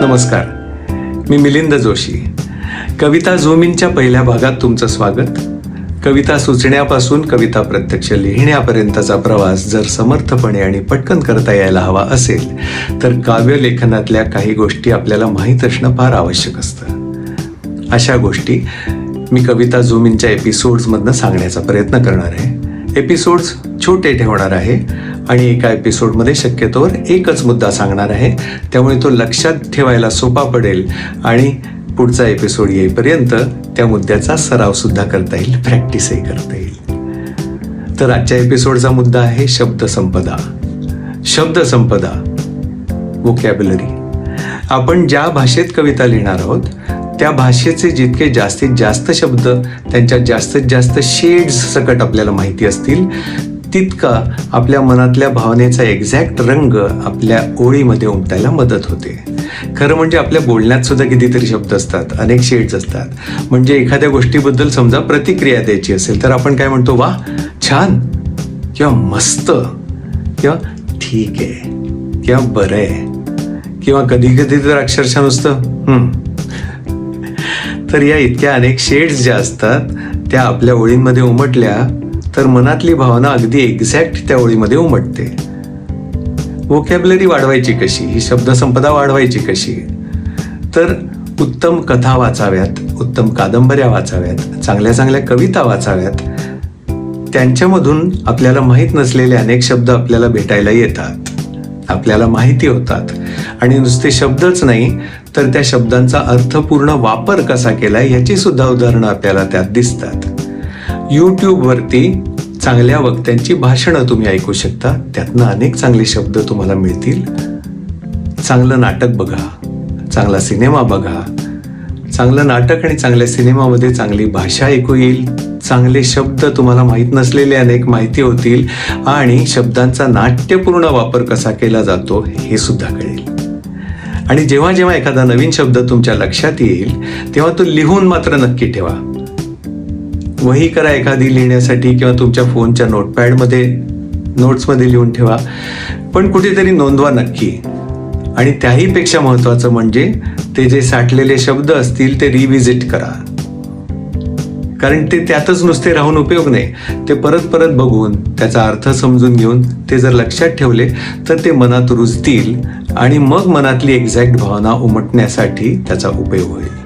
नमस्कार. मी मिलिंद जोशी. कविता झोमिनच्या पहिल्या भागात तुमचं स्वागत. कविता सुचण्यापासून कविता प्रत्यक्ष लिहिण्यापर्यंतचा प्रवास जर समर्थपणे आणि पटकन करता यायला हवा असेल तर काव्यलेखनातल्या काही गोष्टी आपल्याला माहीत असणं फार आवश्यक असतं. अशा गोष्टी मी कविता झोमिनच्या एपिसोड्समधनं सांगण्याचा प्रयत्न करणार आहे. एपिसोड्स छोटे ठेवणार आहे. आणि एका एपिसोडमध्ये शक्यतोवर एकच मुद्दा सांगणार आहे. त्यामुळे तो लक्षात ठेवायला सोपा पडेल आणि पुढचा एपिसोड येईपर्यंत त्या मुद्द्याचा सरावसुद्धा करता येईल प्रॅक्टिसही करता येईल. तर आजच्या एपिसोडचा मुद्दा आहे शब्दसंपदा शब्दसंपदा वोकॅबलरी आपण ज्या भाषेत कविता लिहिणार आहोत त्या भाषेचे जितके जास्तीत जास्त शब्द त्यांच्या जास्तीत जास्त शेड्स सकट आपल्याला माहिती असतील तितका आपल्या मनातल्या भावनेचा एक्झॅक्ट रंग आपल्या ओळीमध्ये उमटायला मदत होते. खरं म्हणजे आपल्या बोलण्यात सुद्धा कितीतरी शब्द असतात अनेक शेड्स असतात. म्हणजे एखाद्या गोष्टीबद्दल समजा प्रतिक्रिया द्यायची असेल तर आपण काय म्हणतो वा छान किंवा मस्त किंवा ठीक आहे किंवा बरं आहे किंवा कधी कधी तर अक्षरशः नुसतं तर या इतक्या अनेक शेड्स ज्या असतात त्या आपल्या ओळींमध्ये उमटल्या तर मनातली भावना अगदी एक्झॅक्ट त्या ओळीमध्ये उमटते. वोकॅबलरी वाढवायची कशी? ही शब्दसंपदा वाढवायची कशी? तर उत्तम कथा वाचाव्यात उत्तम कादंबऱ्या वाचाव्यात चांगल्या चांगल्या कविता वाचाव्यात. त्यांच्यामधून आपल्याला माहीत नसलेले अनेक शब्द आपल्याला भेटायला येतात. आपल्याला माहिती होतात. आणि नुसते शब्दच नाही तर त्या शब्दांचा अर्थपूर्ण वापर कसा केलाय याची सुद्धा उदाहरणं आपल्याला त्यात दिसतात. यूट्यूबवरती चांगल्या वक्त्यांची भाषणं तुम्ही ऐकू शकता. त्यातनं अनेक चांगले शब्द तुम्हाला मिळतील. चांगलं नाटक बघा. चांगला सिनेमा बघा. चांगलं नाटक आणि चांगल्या सिनेमामध्ये चांगली भाषा ऐकू येईल. चांगले शब्द तुम्हाला माहीत नसलेले अनेक माहिती होतील. आणि शब्दांचा नाट्यपूर्ण वापर कसा केला जातो हे सुद्धा कळेल. आणि जेव्हा जेव्हा एखादा नवीन शब्द तुमच्या लक्षात येईल तेव्हा तो लिहून मात्र नक्की ठेवा. वही करा एखादी लिहिण्यासाठी किंवा तुमच्या फोनच्या नोटपॅडमध्ये नोट्समध्ये लिहून ठेवा. पण कुठेतरी नोंदवा नक्की. आणि त्याहीपेक्षा महत्त्वाचं म्हणजे ते जे साठलेले शब्द असतील ते रिव्हिजिट करा. कारण ते त्यातच नुसते राहून उपयोग नाही. ते परत परत बघून त्याचा अर्थ समजून घेऊन ते जर लक्षात ठेवले तर ते मनात रुजतील आणि मग मनातली एक्झॅक्ट भावना उमटण्यासाठी त्याचा उपयोग होईल.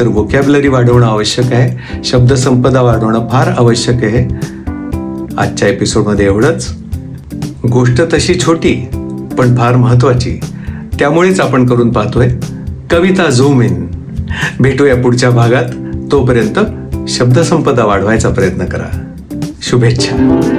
तर वोकॅबलरी वाढवणं आवश्यक आहे. शब्दसंपदा वाढवणं फार आवश्यक आहे. आजच्या एपिसोडमध्ये एवढंच. गोष्ट तशी छोटी पण फार महत्त्वाची त्यामुळेच आपण करून पाहतोय कविता झूम इन भेटूया पुढच्या भागात. तोपर्यंत शब्दसंपदा वाढवायचा प्रयत्न करा. शुभेच्छा.